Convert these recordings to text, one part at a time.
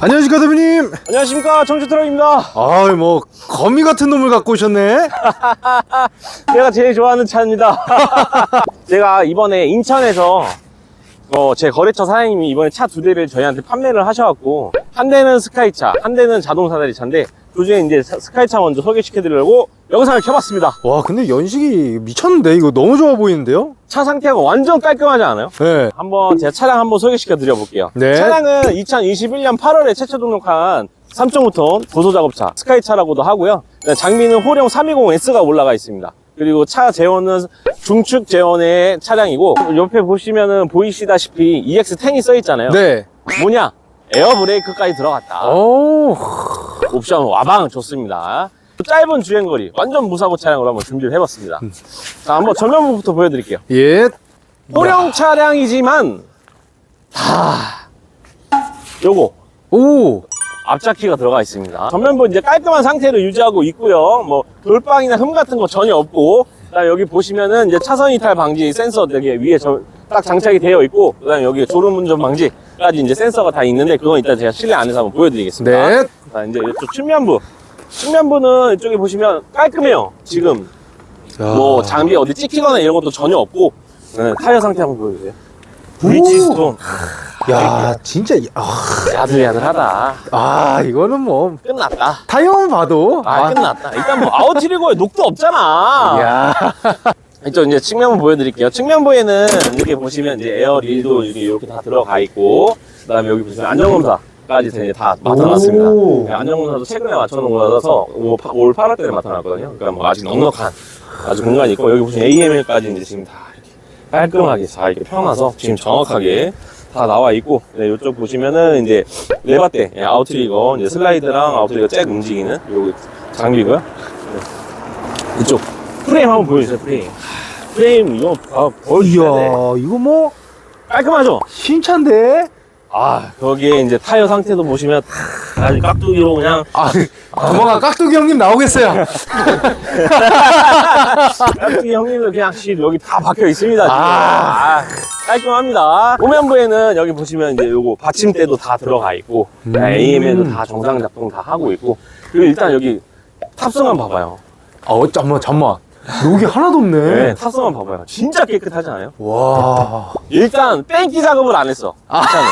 안녕하십니까 대표님. 안녕하십니까 청주트럭입니다 아이 뭐 거미 같은 놈을 갖고 오셨네. 제가 제일 좋아하는 차입니다 제가 이번에 인천에서 어, 제 거래처 사장님이 이번에 차 두 대를 저희한테 판매를 하셔갖고 한 대는 스카이차 한 대는 자동 사다리 차인데 그중에 이제 사- 스카이차 먼저 소개시켜드리려고 영상을 켜봤습니다 와 근데 연식이 미쳤는데 이거 너무 좋아 보이는데요? 차 상태가 완전 깔끔하지 않아요? 네. 한번 제가 차량 한번 소개시켜 드려 볼게요. 네. 차량은 2021년 8월에 최초 등록한 3.5톤 고소 작업차 스카이차라고도 하고요. 네, 장비는 호령 320S가 올라가 있습니다. 그리고 차 제원은 중축 제원의 차량이고 옆에 보시면은 보이시다시피 EX10이 써 있잖아요. 네. 뭐냐? 에어 브레이크까지 들어갔다. 오. 옵션 와방 좋습니다. 짧은 주행거리 완전 무사고 차량으로 한번 준비를 해봤습니다. 자, 한번 전면부부터 보여드릴게요. 예. 호령 차량이지만 다 요거 오. 앞자키가 들어가 있습니다. 전면부 이제 깔끔한 상태로 유지하고 있고요. 뭐 돌방이나 흠 같은 거 전혀 없고 그다음에 여기 보시면은 이제 차선 이탈 방지 센서 되게 위에 저, 딱 장착이 되어 있고 그다음에 여기 졸음 운전 방지 까지 이제 센서가 다 있는데 그건 이따 제가 실내 안에서 한번 보여드리겠습니다. 네. 자 이제 이쪽 측면부 측면부는 이쪽에 보시면 깔끔해요. 지금 야. 뭐 장비 어디 찍히거나 이런 것도 전혀 없고 네, 타이어 상태 한번 보여주세요. 브릿지 스톤 야 진짜 이- 아, 야들야들하다. 아 이거는 뭐 끝났다. 타이어만 봐도 아, 끝났다. 일단 뭐 아웃트리거에 녹도 없잖아. 야. 이쪽 이제 측면부 보여드릴게요. 측면 부에는 이렇게 보시면 이제 에어 릴도 이렇게, 이렇게 다 들어가 있고, 그 다음에 여기 보시면 안전검사까지 이제 다 맡아놨습니다. 오. 네, 안전검사도 최근에 맞춰놓은 거라서 올 8월 달에 맡아놨거든요. 그러니까 뭐 아직 넉넉한 아주 공간이 있고, 여기 보시면 AML까지 이제 지금 다 이렇게 깔끔하게 다 이렇게 펴놔서 지금 정확하게 다 나와 있고, 네, 이쪽 보시면은 이제 레바대, 예, 아웃트리거, 이제 슬라이드랑 아웃트리거 잭 움직이는 요거 장비고요. 네. 이쪽 프레임 한번 보여주세요, 프레임. 프레임 이거 아, 이야 보여주셔야 돼. 이거 뭐 깔끔하죠? 신차인데. 아 거기에 이제 타이어 상태도 보시면 다 아주 깍두기로 그냥 아 도망가 깍두기 형님 나오겠어요. 깍두기 형님들 그냥 씨 여기 다 박혀 있습니다. 지금. 아. 아, 깔끔합니다. 후면부에는 여기 보시면 이제 요거 받침대도 다 들어가 있고 음. AM에도 다 정상 작동 다 하고 있고 그리고 일단 여기 탑승만 봐봐요. 어 잠만 잠만. 여기 하나도 없네. 네, 탑승만 봐봐요. 진짜 깨끗하지 않아요? 와. 일단 페인트 작업을 안 했어. 차는.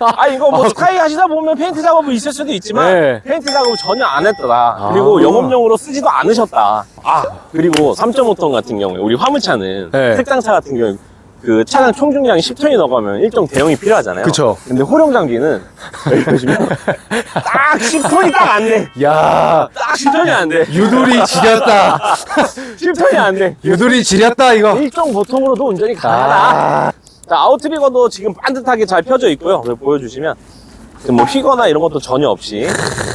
아 이거 뭐 스카이 하시다 보면 페인트 작업이 있을 수도 있지만 네. 페인트 작업을 전혀 안 했더라. 그리고 아. 영업용으로 쓰지도 않으셨다. 아 그리고 3.5톤 같은 경우에 우리 화물차는 네. 특장차 같은 경우에 그 차량 총 중량이 10톤이 넘어가면 일정 대용이 필요하잖아요. 그쵸. 근데 호령 장비는 여기 보시면 딱 10톤이 딱 안 돼. 야 딱 10톤이 안 돼. 유돌이 지렸다. 10톤이 안 돼. 유돌이 지렸다 이거. 일종 보통으로도 운전이 가능하다. 아. 자, 아웃트리거도 지금 반듯하게 잘 펴져 있고요. 그걸 보여주시면 지금 뭐 휘거나 이런 것도 전혀 없이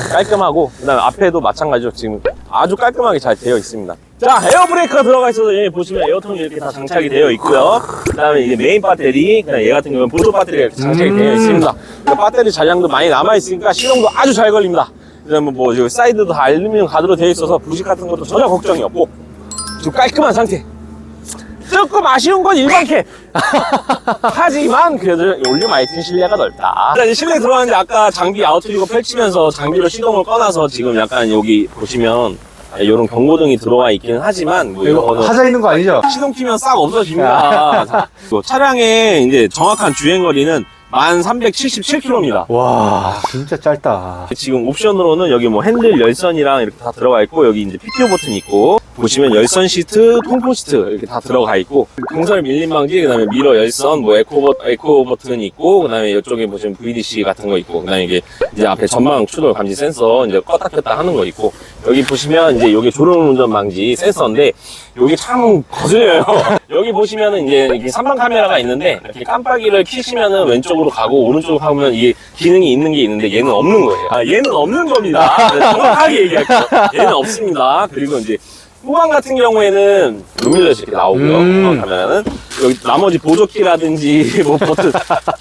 깔끔하고 그다음에 앞에도 마찬가지로 지금 아주 깔끔하게 잘 되어 있습니다. 자, 에어 브레이크가 들어가 있어서 여기 보시면 에어통이 이렇게 다 장착이 되어 있고요. 그 다음에 이제 메인 배터리, 그다음에 얘 같은 경우는 보조 배터리가 이렇게 장착이 음. 되어 있습니다. 그러니까 배터리 잔량도 많이 남아 있으니까 시동도 아주 잘 걸립니다. 그다음에 뭐 여기 사이드도 다 알루미늄 가드로 되어 있어서 부식 같은 것도 전혀 걱정이 없고 지금 깔끔한 상태. 조금 아쉬운 건 일반캐. 하지만 그래도 올륨 아이튼 실내가 넓다. 일단 실내 들어왔는데 아까 장비 아웃트리거 펼치면서 장비로 시동을 꺼놔서 지금 약간 여기 보시면 이런 경고등이 들어와 있기는 하지만 뭐 이런 이거 거는 하자 있는 거 아니죠? 시동 키면 싹 없어집니다. 자, 그 차량의 이제 정확한 주행 거리는 1377km입니다. 와 진짜 짧다. 지금 옵션으로는 여기 뭐 핸들 열선이랑 이렇게 다 들어가 있고 여기 이제 PTO 버튼이 있고 보시면 열선 시트, 통풍 시트 이렇게 다 들어가 있고 공설 밀림 방지 그다음에 미러 열선 뭐 에코 버 에코 버튼이 있고 그다음에 이쪽에 보시면 VDC 같은 거 있고 그다음에 이게 이제 앞에 전방 추돌 감지 센서 이제 껐다 켰다 하는 거 있고 여기 보시면 이제 여기 졸음 운전 방지 센서인데 여기 참 거슬려요. 여기 보시면은 이제 이렇게 3방 카메라가 있는데 이렇게 깜빡이를 켜시면은 왼쪽으로 가고 오른쪽으로 가면 이게 기능이 있는 게 있는데 얘는 없는 거예요. 아, 얘는 없는 겁니다. 네, 정확하게 얘기할게요. 얘는 없습니다. 그리고 이제 후방 같은 경우에는 루밀러스 이렇게 나오고요. 음. 카메라는 여기 나머지 보조키라든지 뭐 버튼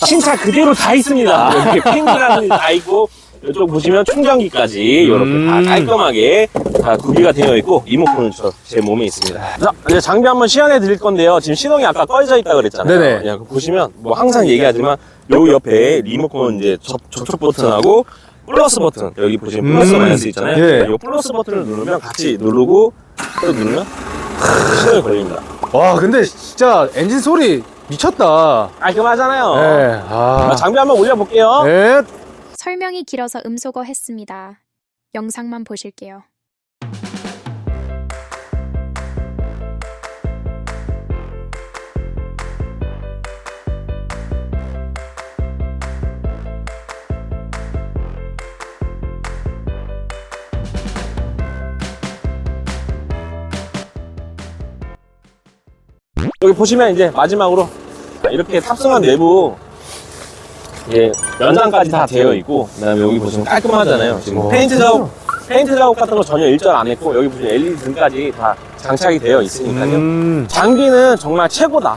신차 그대로 다 있습니다. 이렇게 핀이라든지 다 있고 이쪽 보시면 충전기까지 이렇게 다 음. 깔끔하게 다 구비가 되어 있고 리모컨은 저 제 몸에 있습니다. 자, 이제 장비 한번 시연해 드릴 건데요. 지금 시동이 아까 꺼져 있다 그랬잖아요. 네네. 그냥 보시면 뭐 항상 얘기하지만 요 옆에 리모컨 이제 접, 접촉 버튼하고 플러스 버튼 여기 보시면 플러스 음. 마이너스 있잖아요. 예. 요 플러스 버튼을 누르면 같이 누르고 또 누르면 시동이 걸립니다. 와 근데 진짜 엔진 소리 미쳤다. 깔끔하잖아요. 네. 자, 아. 장비 한번 올려볼게요. 네. 설명이 길어서 음소거 했습니다. 영상만 보실게요. 여기 보시면 이제 마지막으로 이렇게 탑승한 내부 예, 연장까지 다 되어 있고 그다음에 여기 보시면 깔끔하잖아요. 지금 어. 페인트 작업 페인트 작업 같은 거 전혀 일절 안 했고 여기 보시면 LED 등까지 다 장착이 되어 있으니까요. 음. 장비는 정말 최고다.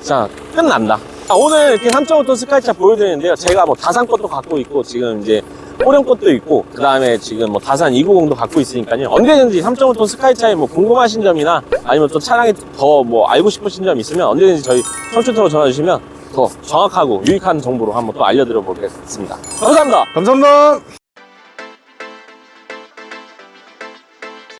진짜 끝난다. 자, 오늘 이렇게 3.5톤 스카이차 보여드리는데요. 제가 뭐 다산 것도 갖고 있고 지금 이제 호령 것도 있고 그 다음에 지금 뭐 다산 290도 갖고 있으니까요. 언제든지 3.5톤 스카이차에 뭐 궁금하신 점이나 아니면 또 차량에 더 뭐 알고 싶으신 점 있으면 언제든지 저희 청춘터로 전화 주시면 더 정확하고 유익한 정보로 한번 또 알려드려 보겠습니다. 감사합니다. 감사합니다.